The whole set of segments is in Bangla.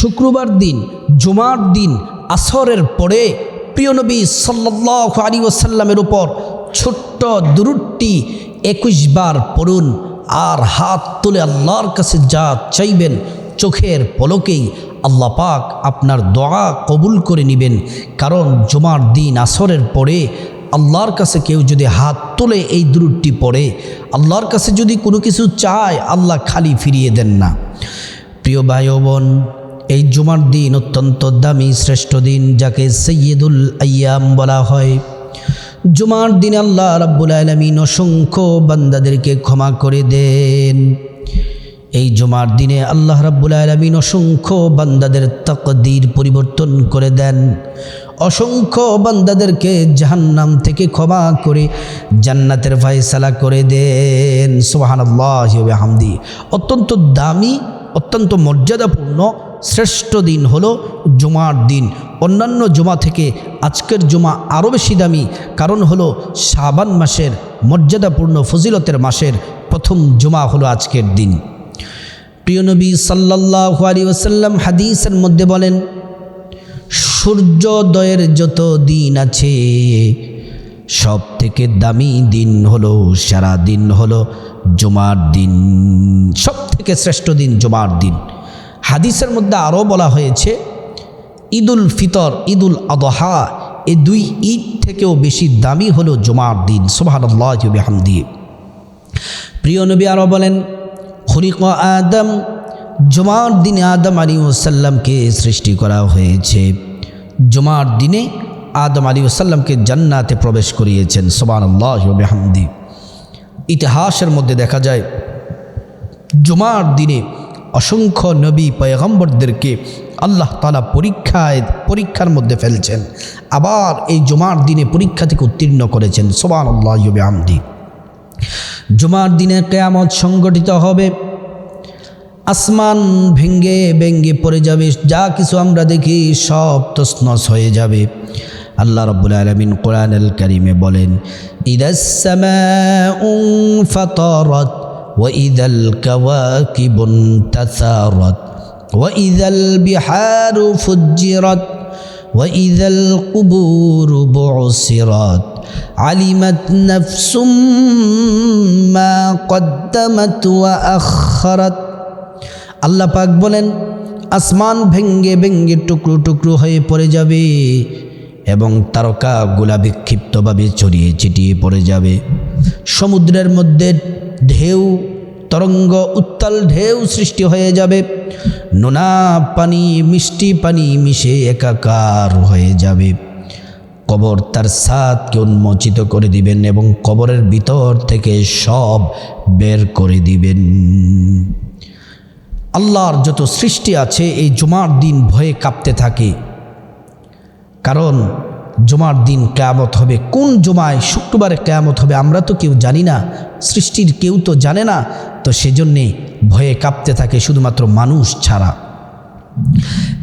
শুক্রবার দিন, জুমার দিন, আসরের পরে প্রিয় নবী সাল্লাহ আলী ওসাল্লামের উপর ছোট্ট দুরুটটি একুশ বার পড়ুন আর হাত তুলে আল্লাহর কাছে যা চাইবেন চোখের পলকেই আল্লাহ পাক আপনার দোয়া কবুল করে নেবেন। কারণ জুমার দিন, আসরের পরে আল্লাহর কাছে কেউ যদি হাত তুলে এই দূরটি পড়ে, আল্লাহর কাছে যদি কোনো কিছু চায়, আল্লাহ খালি ফিরিয়ে দেন না। প্রিয় ভাই বোন এই জুমার দিন অত্যন্ত দামি, শ্রেষ্ঠ দিন যাকে সৈয়দুল আয়াম বলা হয়। জুমার দিন আল্লাহ রাব্বুল আলমিন অসংখ্য বান্দাদেরকে ক্ষমা করে দেন। এই জুমার দিনে আল্লাহ রাব্বুল আলমিন অসংখ্য বান্দাদের তকদির পরিবর্তন করে দেন। অসংখ্য বান্দাদেরকে জাহান্নাম থেকে ক্ষমা করে জান্নাতের ফায়সালা করে দেন। সোহানাল্লাহ হামদি অত্যন্ত দামি, অত্যন্ত মর্যাদাপূর্ণ শ্রেষ্ঠ দিন হলো জুমার দিন। অন্যান্য জুমা থেকে আজকের জুমা আরও বেশি দামি, কারণ হলো শাবান মাসের মর্যাদাপূর্ণ ফজিলতের মাসের প্রথম জুমা হলো আজকের দিন। প্রিয় নবী সাল্লাহ আলী ওসাল্লাম হাদিসের মধ্যে বলেন, সূর্যোদয়ের যত দিন আছে সব থেকে দামি দিন হলো সারা দিন হলো জুমার দিন। সব থেকে শ্রেষ্ঠ দিন জুমার দিন। হাদিসের মধ্যে আরও বলা হয়েছে, ঈদুল ফিতর, ঈদুল আদহা এই দুই ঈদ থেকেও বেশি দামি হলো জুমার দিন। সোহানুল্লাহ হামদি প্রিয় নবী আরও বলেন খরিক আদম, জুমার দিনে আদম আলী ওসাল্লামকে সৃষ্টি করা হয়েছে। জুমার দিনে আদম আলী ওসাল্লামকে জান্নাতে প্রবেশ করিয়েছেন। সোবান ইতিহাসের মধ্যে দেখা যায়, জুমার দিনে অসংখ্য নবী পয়গম্বরদেরকে আল্লাহ তালা পরীক্ষায়, পরীক্ষার মধ্যে ফেলছেন। আবার এই জুমার দিনে পরীক্ষা থেকে উত্তীর্ণ করেছেন। সোবান আল্লাহ আমদি জুমার দিনে কেয়ামত সংগঠিত হবে। আসমান ভেঙ্গে ভেঙ্গে পড়ে যাবে। যা কিছু আমরা দেখি সব তসনস হয়ে যাবে। আল্লাহ রব্বুল আলমিন কোরআন আল করিমে বলেন ফতরত وإذا الكواكب انتثرت وإذا البحار فجرت وإذا القبور بعصرت علمت نفس ما قدمت وأخرت আল্লাহ পাক বলেন আসমান ভেঙ্গে ভেঙ্গে টুকরো টুকরো হয়ে পড়ে যাবে এবং তারকাগুলা বিক্ষিপ্তভাবে ছড়িয়ে ছিটিয়ে পড়ে যাবে সমুদ্রের মধ্যে ঢেউ, তরঙ্গ উত্তাল ঢেউ সৃষ্টি হয়ে যাবে। নোনা পানি, মিষ্টি পানি মিশে একাকার হয়ে যাবে। কবর তার সাদকে উন্মোচিত করে দিবেন এবং কবরের ভিতর থেকে সব বের করে দিবেন। আল্লাহর যত সৃষ্টি আছে, এই জুমার দিন ভয়ে কাঁপতে থাকে। কারণ জুমার দিন কেয়ামত হবে। কোন জমায়? শুক্রবারে কেয়ামত হবে, আমরা তো কেউ জানি না। সৃষ্টির কেউ তো জানে না। তো সেজন্যে ভয়ে কাঁপতে থাকে শুধুমাত্র মানুষ ছাড়া।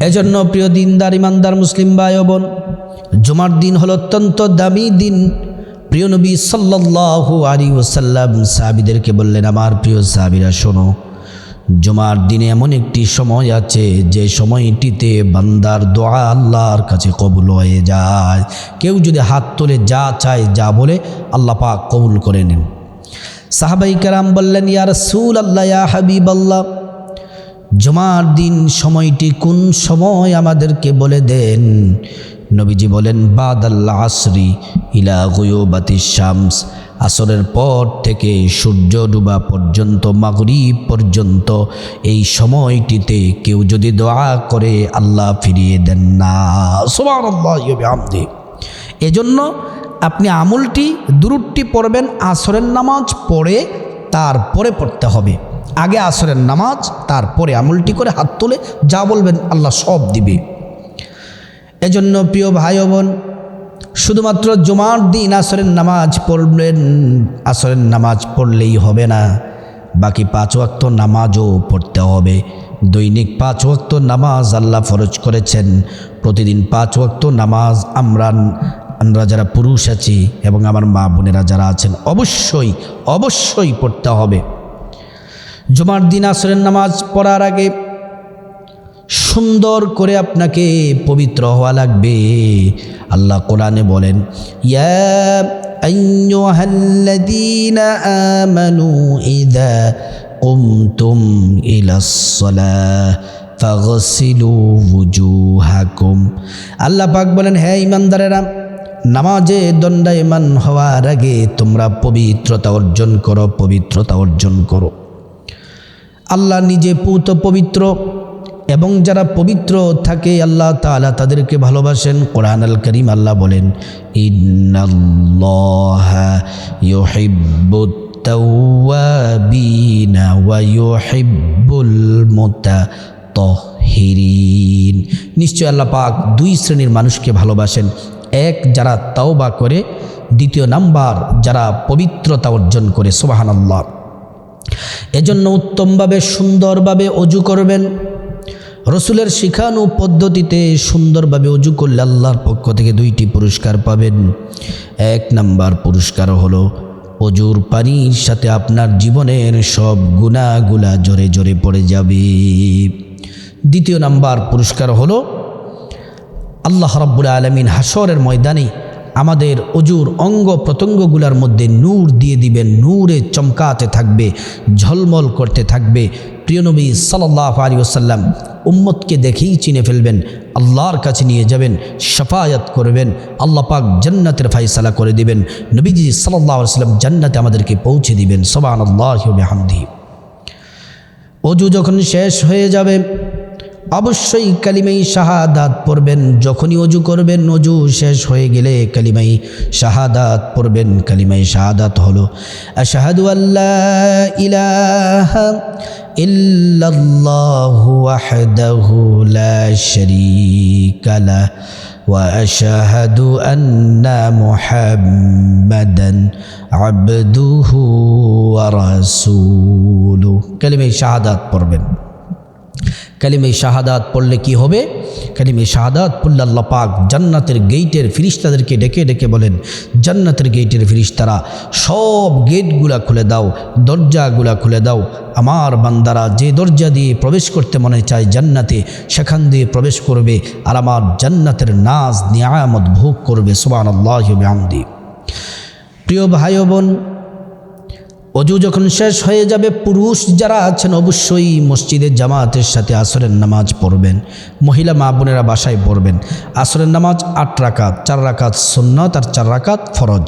এজন্য প্রিয় দিনদার, ইমানদার মুসলিম ভাই বোন, জুমার দিন হল অত্যন্ত দামি দিন। প্রিয় নবী সাল্লাহ আলী ওসাল্লাম সাহাবিদেরকে বললেন, আমার প্রিয় সাহাবিরা, শোনো জুমার দিনে এমন একটি সময় আছে, যে সময়টিতে বান্দার দোয়া আল্লাহর কাছে কবুল হয়ে যায়। কেউ যদি হাত তোলে যা চায়, যা বলে, আল্লাহ পাক কবুল করে নেন। সাহাবাই কারাম বললেন ইয়ার সুল আল্লাহ ইয়া হাবিব আল্লাহ জুমার দিন সময়টি কোন সময় আমাদেরকে বলে দেন? নবীজি বলেন বাদ আল্লাহ আসরি ইলা গুয়োবাতি শামস। আসরের পর থেকে সূর্য ডুবা পর্যন্ত, মাগরিব পর্যন্ত এই সময়টিতে কেউ যদি দোয়া করে, আল্লাহ ফিরিয়ে দেন না। সোমানন্দে এজন্য আপনি আমুলটি দূরটি পড়বেন, আসরের নামাজ পড়ে তারপরে পড়তে হবে। আগে আসরের নামাজ, তারপরে আমুলটি করে হাত তুলে যা বলবেন আল্লাহ সব দিবে। এজন্য প্রিয় ভাই বোন, শুধুমাত্র জুমার দিন আসরের নামাজ পড়লেন, আসরের নামাজ পড়লেই হবে না। বাকি পাঁচ ওয়াক্ত নামাজও পড়তে হবে। দৈনিক পাঁচ ওয়াক্ত নামাজ আল্লাহ ফরজ করেছেন। প্রতিদিন পাঁচ ওয়াক্ত নামাজ আমরা আমরা যারা পুরুষ আছি এবং আমার মা বোনেরা যারা আছেন, অবশ্যই অবশ্যই পড়তে হবে। জুমার দিন আসরের নামাজ পড়ার আগে সুন্দর করে আপনাকে পবিত্র হওয়া লাগবে। আল্লাহ কোরআনে বলেন, ইয়া কুমতুম ইলাস সালাহ ফাগসিলু ওয়ুজুহাকুম আল্লাহ পাক বলেন, হে ইমানদারেরা নামাজে দণ্ডায়মান হওয়ার আগে তোমরা পবিত্রতা অর্জন করো, পবিত্রতা অর্জন করো। আল্লাহ নিজে পুত পবিত্র এবং যারা পবিত্র থাকে, আল্লাহ তাআলা তাদেরকে ভালোবাসেন। কোরআন আল করিম আল্লাহ বলেন নিশ্চয় আল্লাহ পাক দুই শ্রেণির মানুষকে ভালোবাসেন। এক, যারা তাওবা করে। দ্বিতীয় নাম্বার, যারা পবিত্রতা অর্জন করে। সুবহানাল্লাহ। এজন্য উত্তমভাবে, সুন্দরভাবে অজু করবেন। রসুলের শিখানো পদ্ধতিতে সুন্দরভাবে অজু করলে আল্লাহর পক্ষ থেকে দুইটি পুরস্কার পাবেন। এক নাম্বার পুরস্কার হলো অজুর পানির সাথে আপনার জীবনের সব গুণাগুলা জোরে জোরে পড়ে যাবে। দ্বিতীয় নাম্বার পুরস্কার হলো আল্লাহ রব্বুল আলমিন হাসরের ময়দানে আমাদের অজুর অঙ্গ প্রত্যঙ্গগুলোর মধ্যে নূর দিয়ে দিবেন, নূরে চমকাতে থাকবে, ঝলমল করতে থাকবে। প্রিয় নবী সাল্লাহ আলী ওসাল্লাম উম্মতকে দেখেই চিনে ফেলবেন, আল্লাহর কাছে নিয়ে যাবেন সাফায়াত করবেন, আল্লাহ পাক জান্নাতের ফাইসালা করে দিবেন। নবীজি সাল্লাহ সাল্লাম জান্নাতে আমাদেরকে পৌঁছে দিবেন সবান আল্লাহ হামদি অজু যখন শেষ হয়ে যাবে অবশ্যই কালিমাই শাহাদাত পড়বেন যখনই অজু করবেন অজু শেষ হয়ে গেলে কালিমাই শাহাদাত পড়বেন কালিমাই শাহাদাত হলো আশাহাদু আল্লাহ ইলাহা ইল্লাল্লাহু ওয়াহদাহু লা শারীকা লাহ واشهد ان محمدا عبده ورسوله كلمه شهادات পড়বেন কালিমে শাহাদাত পড়লে কি হবে? কালিমে শাহাদাত পড়লে আল্লাহ পাক জান্নাতের গেইটের ফিরিস্তাদেরকে ডেকে ডেকে বলেন, জান্নাতের গেইটের ফিরিস্তারা, সব গেটগুলা খুলে দাও, দরজাগুলা খুলে দাও। আমার বান্দারা যে দরজা দিয়ে প্রবেশ করতে মনে চায় জান্নাতে, সেখান দিয়ে প্রবেশ করবে আর আমার জান্নাতের নাজ নিয়ামত ভোগ করবে। সোবান আল্লাহ আমদি প্রিয় ভাই বোন অজু যখন শেষ হয়ে যাবে, পুরুষ যারা আছেন অবশ্যই মসজিদের জামাতের সাথে আসরের নামাজ পড়বেন। মহিলা মা বোনেরা বাসায় পড়বেন। আসরের নামাজ আট রাকাত, চার রাকাত সুন্নত আর চার রাকাত ফরজ।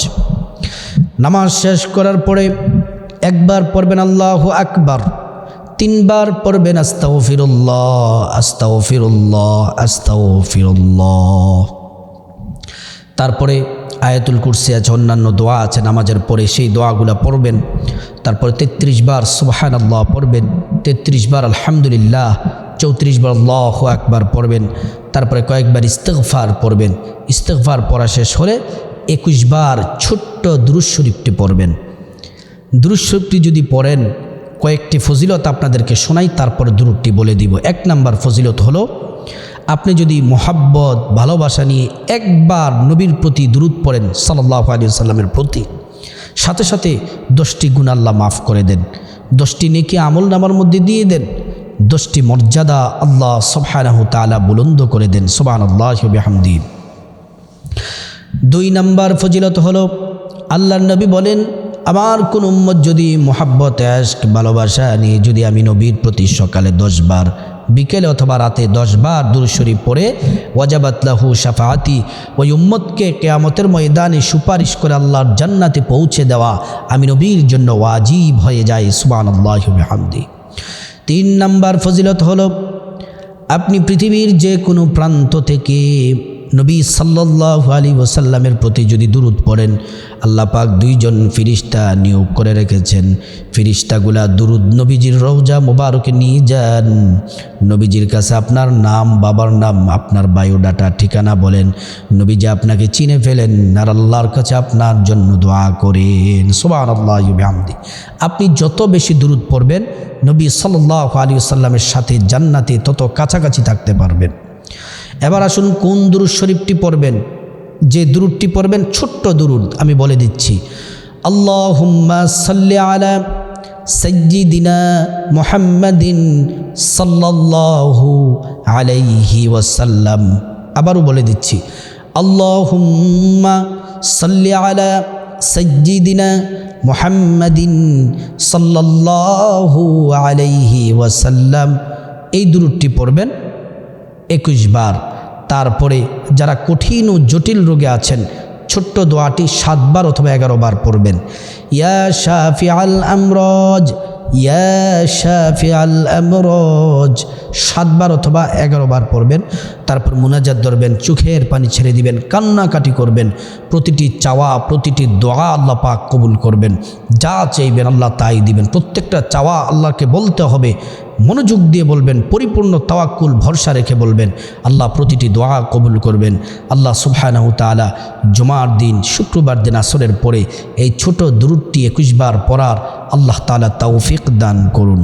নামাজ শেষ করার পরে একবার পড়বেন আল্লাহ আকবার, তিনবার পড়বেন আস্তাও ফিরুল্লাহ আস্তাও ফিরুল্লাহ আস্তাও ফিরুল্লাহ তারপরে আয়াতুল কুরসি আছে, অন্যান্য দোয়া আছে, নামাজের পরে সেই দোয়াগুলো পড়বেন। তারপরে তেত্রিশ বার সুবাহান আল্লাহ পড়বেন, তেত্রিশ বার আলহামদুলিল্লাহ, চৌত্রিশ বার আল্লাহ একবার পড়বেন, তারপরে কয়েকবার ইস্তেকফার পড়বেন। ইস্তেকফার পড়া শেষ হলে একুশ বার ছোট্ট দুরুজ শরীফটি পড়বেন। দুরুজ শরীফটি যদি পড়েন, কয়েকটি ফজিলত আপনাদেরকে শোনাই, তারপর দুরুদটি বলে দিব। এক নাম্বার ফজিলত হলো আপনি যদি মোহাব্বত, ভালোবাসা নিয়ে একবার নবীর প্রতি দূরত পড়েন সাল্লাহ আলী সাল্লামের প্রতি, সাথে সাথে দশটি গুণ আল্লাহ মাফ করে দেন। দশটি নেকি আমল নামার মধ্যে দিয়ে দেন। দশটি মর্যাদা আল্লাহ সবহানাহ তালা বুলন্দ করে দেন সোবান আল্লাহ হামদি দুই নাম্বার ফজিলত হলো আল্লাহ নবী বলেন আমার কোন উম্মত যদি মোহাব্বত অ্যাস্ক ভালোবাসা নিয়ে যদি আমি নবীর প্রতি সকালে দশবার বিকেলে অথবা রাতে দশবার দুরুশরী পড়ে ওয়াজাবাতলাহু সাফাহাতি ওই উম্মতকে কেয়ামতের ময়দানে সুপারিশ করে আল্লাহর জান্নাতে পৌঁছে দেওয়া আমি নবীর জন্য ওয়াজিব হয়ে যায় সুবান আল্লাহ হামদি তিন নাম্বার ফজিলত হলো, আপনি পৃথিবীর যে কোনো প্রান্ত থেকে নবী সাল্লাহ আলী ওসাল্লামের প্রতি যদি দূরত পড়েন, আল্লাহ পাক দুইজন ফিরিস্তা নিয়োগ করে রেখেছেন। ফিরিস্তাগুলা দুরুদ নবীজির রৌজা মোবারকে নিয়ে যান। নবীজির কাছে আপনার নাম, বাবার নাম, আপনার বায়োডাটা, ঠিকানা বলেন। নবীজি আপনাকে চিনে ফেলেন আর আল্লাহর কাছে আপনার জন্য দোয়া করেন। সোবান আল্লাহ আমদি আপনি যত বেশি দূরত পড়বেন, নবী সাল্লাহ আলী সাল্লামের সাথে জান্নাতে তত কাছাকাছি থাকতে পারবেন। এবার আসুন কোন দুরুদ শরীফটি পড়বেন? যে দুরুদটি পড়বেন, ছোট্ট দুরুদ আমি বলে দিচ্ছি। আল্লাহুম্মা সাল্লি আলা সজ্জিদিনা মোহাম্মদিন সাল্লাল্লাহু আলাইহি ওয়াসাল্লাম। আবারও বলে দিচ্ছি। আল্লাহুম্মা সাল্লি আলা সজ্জিদিনা মোহাম্মদিন সাল্লাল্লাহু আলাইহি ওয়াসাল্লাম। এই দুরুদটি পড়বেন। একুশ বার। তারপরে যারা কঠিন ও জটিল রোগে আছেন, ছোট্ট দোয়াটি সাতবার অথবা এগারো বার পড়বেন। ইয়া শাফি আল আমরজ, ইয়া শাফি আল আমরজ। সাতবার অথবা এগারো বার পড়বেন। তারপর মুনাজাত ধরবেন, চোখের পানি ছেড়ে দিবেন, কান্নাকাটি করবেন। প্রতিটি চাওয়া, প্রতিটি দোয়া আল্লাহ পাক কবুল করবেন। যা চাইবেন আল্লাহ তাই দিবেন। প্রত্যেকটা চাওয়া আল্লাহকে বলতে হবে। মনোযোগ দিয়ে বলবেন, পরিপূর্ণ তাওয়াক্কুল, ভরসা রেখে বলবেন। আল্লাহ প্রতিটি দোয়া কবুল করবেন। আল্লাহ সুবহানাহু তালা জুমার দিন, শুক্রবার দিন আসরের পরে এই ছোট দূরটি একুশবার পড়ার আল্লাহ তালা তৌফিক দান করুন।